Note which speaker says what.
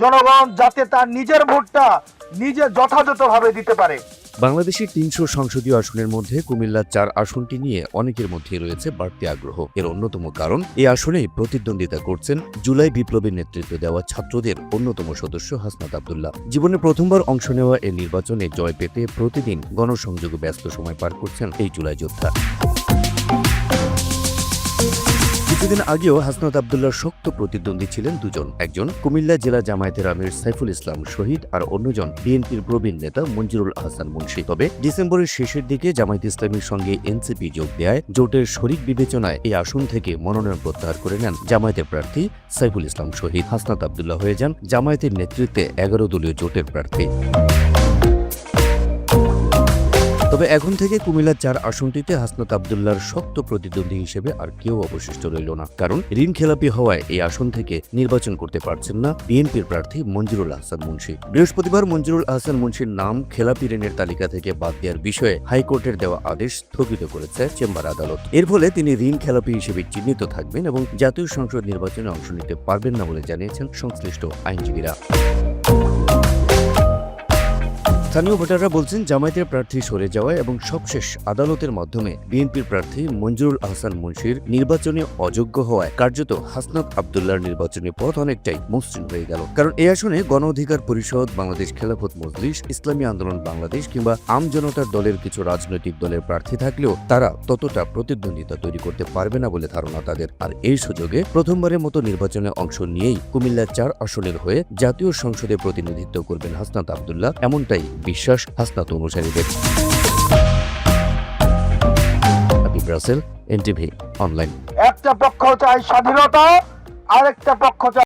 Speaker 1: জনগণ যাতে তার নিজের ভোটটা নিজে যথাযথভাবে দিতে পারে।
Speaker 2: বাংলাদেশের তিনশো সংসদীয় আসনের মধ্যে কুমিল্লার চার আসনটি নিয়ে অনেকের মধ্যে রয়েছে বাড়তি আগ্রহ। এর অন্যতম কারণ, এই আসনেই প্রতিদ্বন্দ্বিতা করছেন জুলাই বিপ্লবের নেতৃত্ব দেওয়া ছাত্রদের অন্যতম সদস্য হাসনাত আবদুল্লাহ। জীবনে প্রথমবার অংশ নেওয়া এই নির্বাচনে জয় পেতে প্রতিদিন গণসংযোগে ব্যস্ত সময় পার করছেন এই জুলাই যোদ্ধা। কিছুদিন আগেও হাসনাত আবদুল্লার শক্ত প্রতিদ্বন্দ্বী ছিলেন দুজন। একজন কুমিল্লা জেলা জামায়াতের আমির সাইফুল ইসলাম শহীদ আর অন্যজন বিএনপির প্রবীণ নেতা মঞ্জুরুল আহসান মুন্সি। তবে ডিসেম্বরের শেষের দিকে জামায়াত ইসলামীর সঙ্গে এনসিপি যোগ দেয়। জোটের শরিক বিবেচনায় এই আসন থেকে মনোনয়ন প্রত্যাহার করে নেন জামায়াতের প্রার্থী সাইফুল ইসলাম শহীদ। হাসনাত আবদুল্লাহ হয়ে যান জামায়াতের নেতৃত্বে এগারো দলীয় জোটের প্রার্থী। তবে এখন থেকে কুমিল্লার চার আসনটিতে হাসনাত আবদুল্লাহর শক্ত প্রতিদ্বন্দ্বী হিসেবে আর কেউ অবশিষ্ট রইল না। কারণ ঋণ খেলাপি হওয়ায় এই আসন থেকে নির্বাচন করতে পারছেন না বিএনপির প্রার্থী মঞ্জুরুল আহসান মুন্সি। বৃহস্পতিবার মঞ্জুরুল আহসান মুন্সির নাম খেলাপি ঋণের তালিকা থেকে বাদ দেওয়ার বিষয়ে হাইকোর্টের দেওয়া আদেশ স্থগিত করেছে চেম্বার আদালত। এর ফলে তিনি ঋণ খেলাপি হিসেবে চিহ্নিত থাকবেন এবং জাতীয় সংসদ নির্বাচনে অংশ নিতে পারবেন না বলে জানিয়েছেন সংশ্লিষ্ট আইনজীবীরা। স্থানীয় ভোটাররা বলছেন, জামায়াতের প্রার্থী সরে যাওয়ায় এবং সবশেষ আদালতের মাধ্যমে বিএনপির প্রার্থী মঞ্জুরুল আহসান মুন্সির নির্বাচনে অযোগ্য হওয়ায় কার্যত হাসনাত আবদুল্লাহর নির্বাচনী পথ অনেকটাই মসৃণ হয়ে গেল। কারণ এই আসনে গণ অধিকার পরিষদ, বাংলাদেশ খেলাফত মজলিস, ইসলামী আন্দোলন বাংলাদেশ কিংবা আম জনতার দলের কিছু রাজনৈতিক দলের প্রার্থী থাকলেও তারা ততটা প্রতিদ্বন্দ্বিতা তৈরি করতে পারবে না বলে ধারণা তাদের। আর এই সুযোগে প্রথমবারের মতো নির্বাচনে অংশ নিয়েই কুমিল্লার চার আসনের হয়ে জাতীয় সংসদে প্রতিনিধিত্ব করবেন হাসনাত আবদুল্লাহ, এমনটাই বিশ্বাস হাসনাত অনুসারীদের। Brussels NTV online.
Speaker 1: একটা পক্ষ চায় স্বাধীনতা আরেকটা পক্ষ চায়